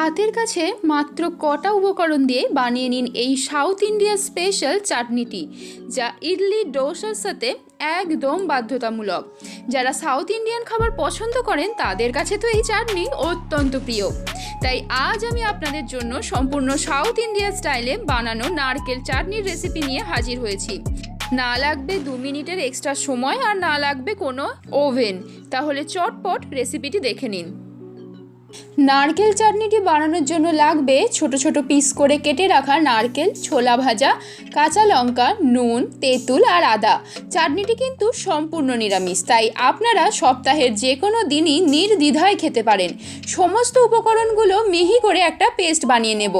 হাতের কাছে মাত্র কটা উপকরণ দিয়ে বানিয়ে নিন এই সাউথ ইন্ডিয়া স্পেশাল চাটনিটি, যা ইডলি ডোসার সাথে একদম বাধ্যতামূলক। যারা সাউথ ইন্ডিয়ান খাবার পছন্দ করেন, তাদের কাছে তো এই চাটনি অত্যন্ত প্রিয়। তাই আজ আমি আপনাদের জন্য সম্পূর্ণ সাউথ ইন্ডিয়া স্টাইলে বানানো নারকেল চাটনির রেসিপি নিয়ে হাজির হয়েছি। না লাগবে দু মিনিটের এক্সট্রা সময় আর না লাগবে কোনো ওভেন। তাহলে চটপট রেসিপিটি দেখে নিন। নারকেল চাটনিটি বানানোর জন্য লাগবে ছোট ছোট পিস করে কেটে রাখা নারকেল, ছোলা ভাজা, কাঁচা লঙ্কা, নুন, তেঁতুল আর আদা। চাটনিটি কিন্তু সম্পূর্ণ নিরামিষ, তাই আপনারা সপ্তাহের যে কোনো দিনই নির্দ্বিধায় খেতে পারেন। সমস্ত উপকরণগুলো মিহি করে একটা পেস্ট বানিয়ে নেব।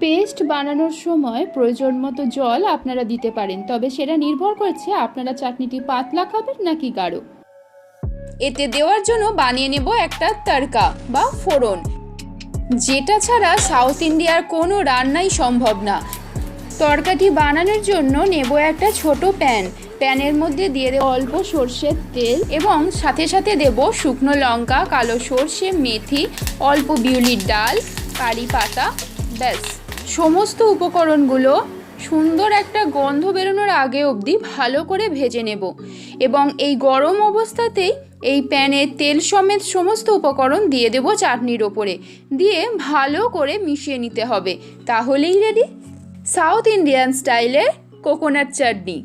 পেস্ট বানানোর সময় প্রয়োজন মতো জল আপনারা দিতে পারেন, তবে সেটা নির্ভর করছে আপনারা চাটনিটি পাতলা খাবেন নাকি গাঢ়। এতে দেওয়ার জন্য বানিয়ে নেব একটা তড়কা বা ফোড়ন। যেটা ছাড়া সাউথ ইন্ডিয়ার কোনো রান্নাই সম্ভব না। তরকাটি বানানোর জন্য নেব একটা ছোট প্যান। প্যানের মধ্যে দিয়ে দেবো অল্প সর্ষের তেল এবং সাথে সাথে দেব শুকনো লঙ্কা, কালো সর্ষে, মেথি, অল্প বিউলির ডাল, কারি পাতা, ব্যাস। সমস্ত উপকরণগুলো সুন্দর একটা গন্ধ বেরোনোর আগে অবধি ভালো করে ভেজে নেব এবং এই গরম অবস্থাতেই এই প্যানে তেল সমেত সমস্ত উপকরণ দিয়ে দেব চাটনির ওপরে। দিয়ে ভালো করে মিশিয়ে নিতে হবে। তাহলেই রেডি সাউথ ইন্ডিয়ান স্টাইলের কোকোনাট চাটনি